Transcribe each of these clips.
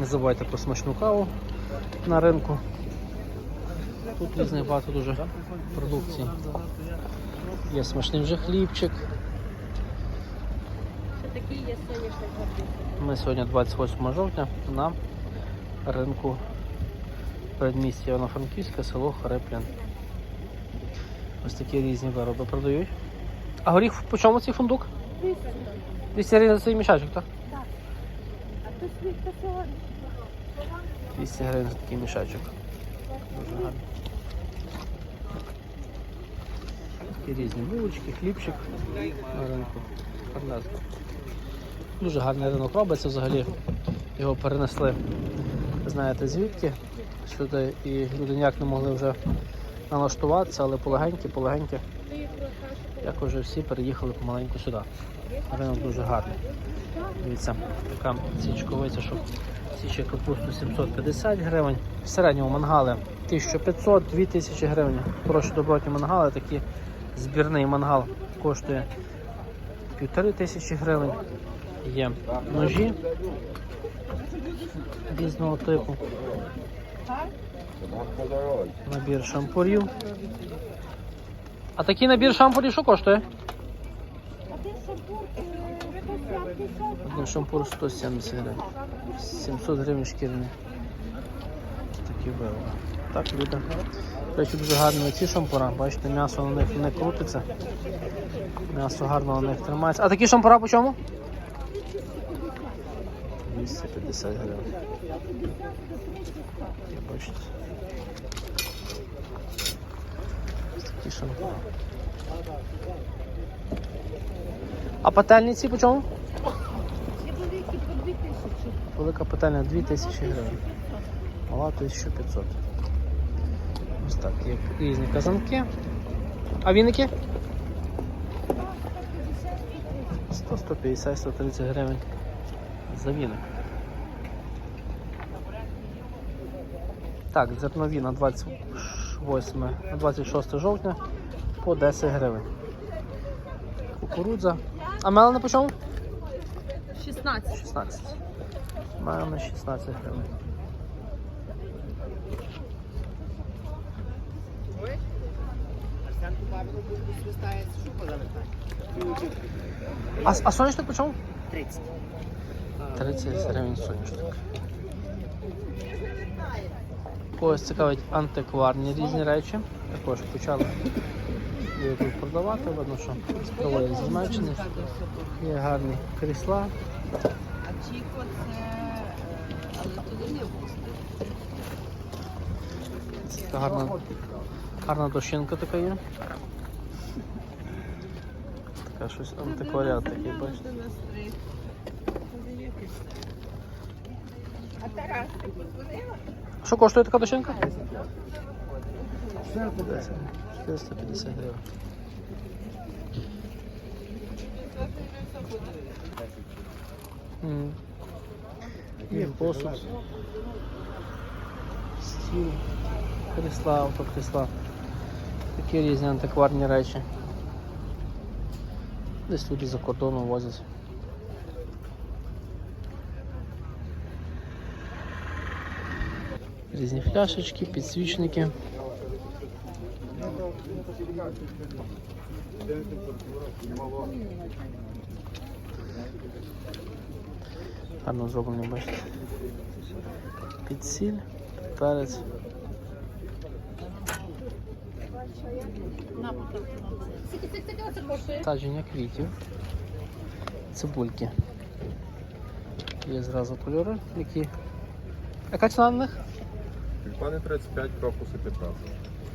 Не забувайте про смачну каву на ринку. Тут різних багато дуже продукції. Є смачний вже хлібчик. Ми сьогодні 28 жовтня на ринку передмістя Івано-Франківська, село Хареплін. Ось такі різні вироби продають. А горіх по чому цей фундук? 200 гривень за цей мішачок, так? А тут світ посиланий. 200 гривень за такий мішачок. Дуже гарно. Такі різні булочки, хлібчик на ринку. Гарнезно. Дуже гарний ринок робиться взагалі. Його перенесли, знаєте звідки сюди, і люди ніяк не могли вже налаштуватися, але полегенькі, полегенькі. Як вже всі переїхали помаленьку сюди. Ринок дуже гарний. Дивіться, така січковиця, що січе капусту 750 гривень. В середньому мангали 1500-2000 гривень. Хороші добротні мангали, такі збірний мангал коштує півтори тисячі гривень. Є ножі різного типу. Набір шампурів. А такий набір шампурів що коштує? Один шампур е, 170. Один шампур 170 гривень. 700 гривень шкіряний. Такі вироби. Так, люди. До речі, дуже гарні ці шампура. Бачите, м'ясо на них не крутиться. М'ясо гарно на них тримається. А такі шампура по чому? 250 гривень. Бачите. Ось А пательні ці по чому? Великі по 2000. Велика пательня 2000 гривень. Мала 1500. Ось так, є різні казанки. А віники? 100, 150, 130 гривень за віник. Так, зернові на 28, на 26 жовтня по 10 гривень. Кукурудза. А мелена по чому? 16. 16. Маю на 16 гривень. А, а соняшник по чому? 30. 30 гривень соняшник. Когось цікавить антикварні різні речі. Також почали тут продавати, видно, що проводять з. Є гарні крісла. А Чіко це... Але туди не пустить. Гарна, гарна дощинка така є. Така щось антикваріат такий, бачите. Що коштує така дощинка? 450 450 гривень. М. Є посуд. Стіл, крісла, автокрісла. Такі різні антикварні речі. Десь люди за кордоном возять. Різні фляшечки, підсвічники. Гарно зроблені, бачите. Підсіль, перець. Скільки це таке оце коштує? Садження квітів, цибульки. Є зразу кольори, які. Яка ціна на них? Тюльпани 35, крокуси 15.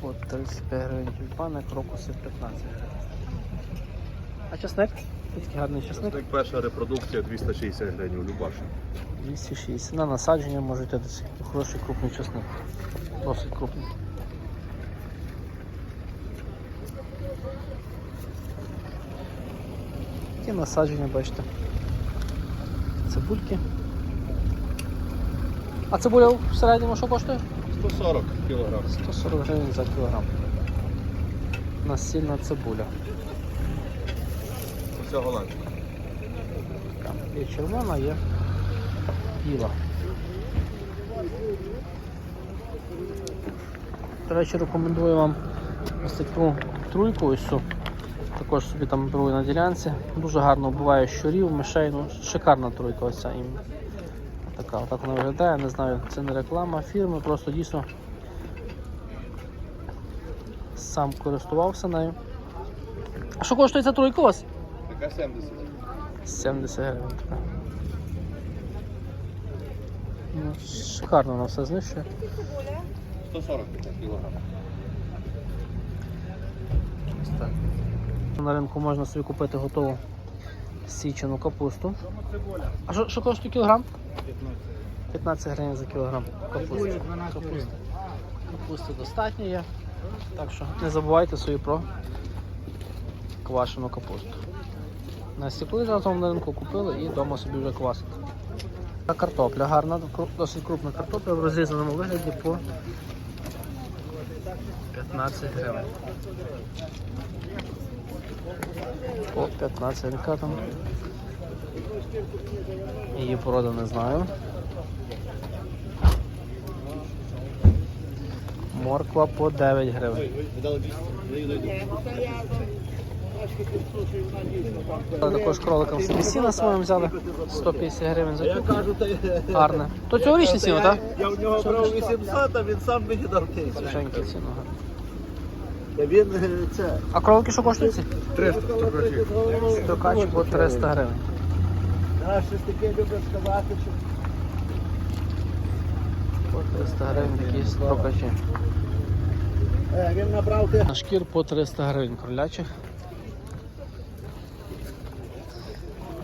По 35 гривень тюльпани, крокуси 15 гривень. А часник? Такий гарний часник. Як перша репродукція 260 гривень у Любаші. 260. На насадження можете десь хороший крупний часник. Досить крупний. Такі насадження, бачите. Цибульки. А цибуля в середньому що коштує? 140 кг. 140 гривень за кілограм. Насільна цибуля. Оця голландська. Така. Є червона, є біла. До речі, рекомендую вам ось таку тройку ось цю. Також собі там беру на ділянці. Дуже гарно буває щурів, мишей. Ну, шикарна тройка ось ця іменно. Така, отак вона виглядає, не знаю, це не реклама фірми, просто дійсно сам користувався нею. А що коштує ця тройка у вас? Така 70. 70 гривень така. Ну, шикарно вона все знищує. 140 кілограм. На ринку можна собі купити готову січену капусту. А що, що коштує кілограм? 15 гривень за кілограм капусти. Капусти. Капусти достатньо є. Так що не забувайте собі про квашену капусту. На разом на ринку купили і вдома собі вже квасити. Та картопля гарна, досить крупна картопля в розрізаному вигляді по 15 гривень. По 15 яка там. Її порода не знаю. Морква по 9 гривень. Також кроликам собі сіна своїм взяли 150 гривень за кіло. Гарне. То цьогорічне сіно, так? Я в нього брав 800, а він сам мені дав тисячу. Свіженьке сіно. гарне. Він е, це. А кролики що коштують? ці? 300 Стокач по 300 гривень. А щось таке любить сказати, що По 300 гривень такі стокачі. е, він набрав те. На шкір по 300 гривень кролячих.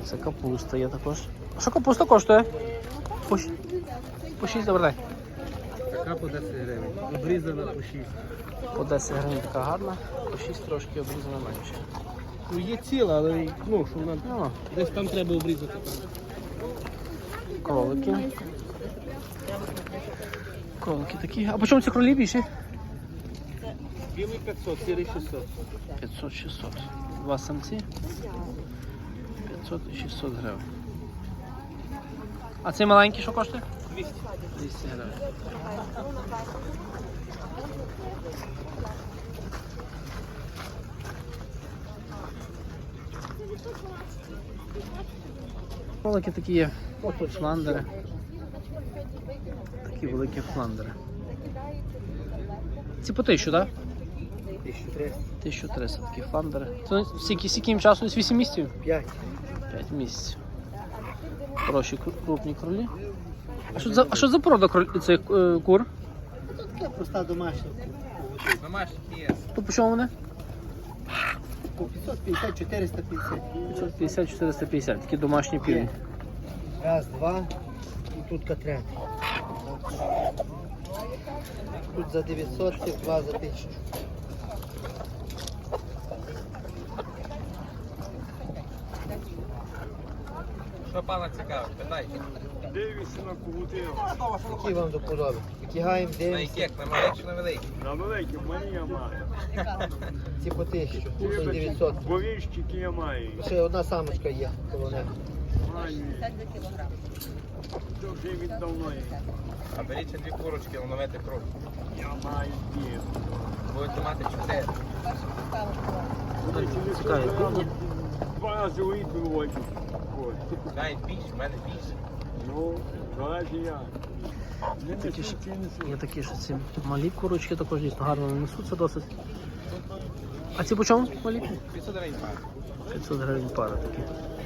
Це капуста є також. А що капуста коштує? По 6 добре. Така по 10 гривень. Обрізана по 6. По 10 гривень така гарна, по 6 трошки обрізана менше. Ну є ціла, але ну, що вона Ну, десь там треба обрізати. кролики. Кролики такі. А по чому ці кролі більші? Білий 500, сірий 600. 500-600. Два самці. 500 і 600 гривень. А цей маленький що коштує? 200. 200 гривень. Кролики такі є. Фландери. Такі великі фландери. Ці по тисячу, так? 1300. 1300 такі фландери. Це скільки, скільки їм часу? Десь 8 місяців? 5. 5 місяців. Хороші кру- крупні кролі. А що за, а що за порода кроль, цих е, кур? Така проста домашня. Домашні є. То по чому вони? По 550, 450. 550-450, такі домашні півні. Раз, два. І тут катрет. Тут за 900, цих два за 1000. Що пана цікавить? Питайте. Які вам до подоби? Витягаємо, На дивимося. яких? На малих чи на великих? На великі Марія має. Ці по 1000, тут 900. Боріщики я маю. Ще одна самочка є коло неї. Маю. Це вже від давно є. А беріть ще дві курочки, лановити круг. Я маю дві. Будете мати чотири. Цікаві півні. Два рази у рік виводять. Ось. Навіть більше, в мене більше. Ну, залежить як. Такі несуть. Є такі, що ці малі курочки також дійсно гарно несуться досить. А ці по чому малі? 500 гривень пара. 500 гривень пара такі.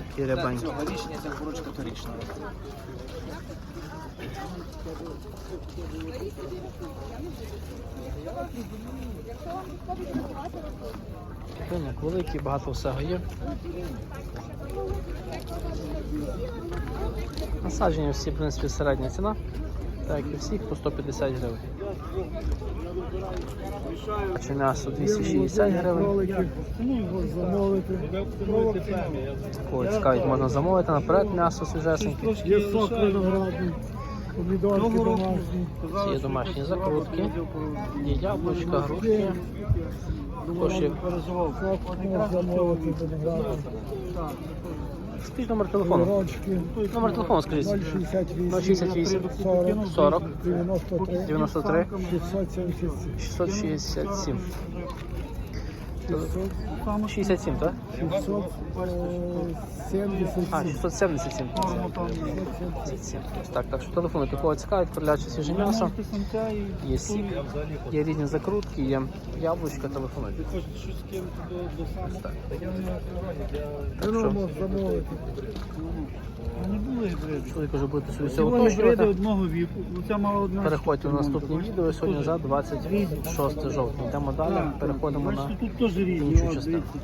Такі рябенькі. річня, ця курочка торічна. Ринок великий, багато всього є. Насадження всі, в принципі, середня ціна. Так, як і всіх по 150 гривень. Чи м'ясо 260 гривень. Кого цікавить, можна замовити наперед м'ясо свіжесеньке. Є сок виноградний. Помідорки домашні. Ці є домашні закрутки, є яблучка, грушки. Також Скажіть номер телефону. Номер телефону скажіть. 068 068 40 40 93 93 677. 667. 67, так? 677. А, 677. 67. Так, так що телефонуйте, кого цікавить, продляючи свіже м'ясо. Є сік, є різні закрутки, є яблучка, так. Так що. Не були гібриди. чоловік вже будете собі все уточнювати. Переходьте штука, наступні відео. Сьогодні вже 26 жовтня. Йдемо далі, Так, переходимо Бачите, на тут теж різні. не от, частину. дивіться.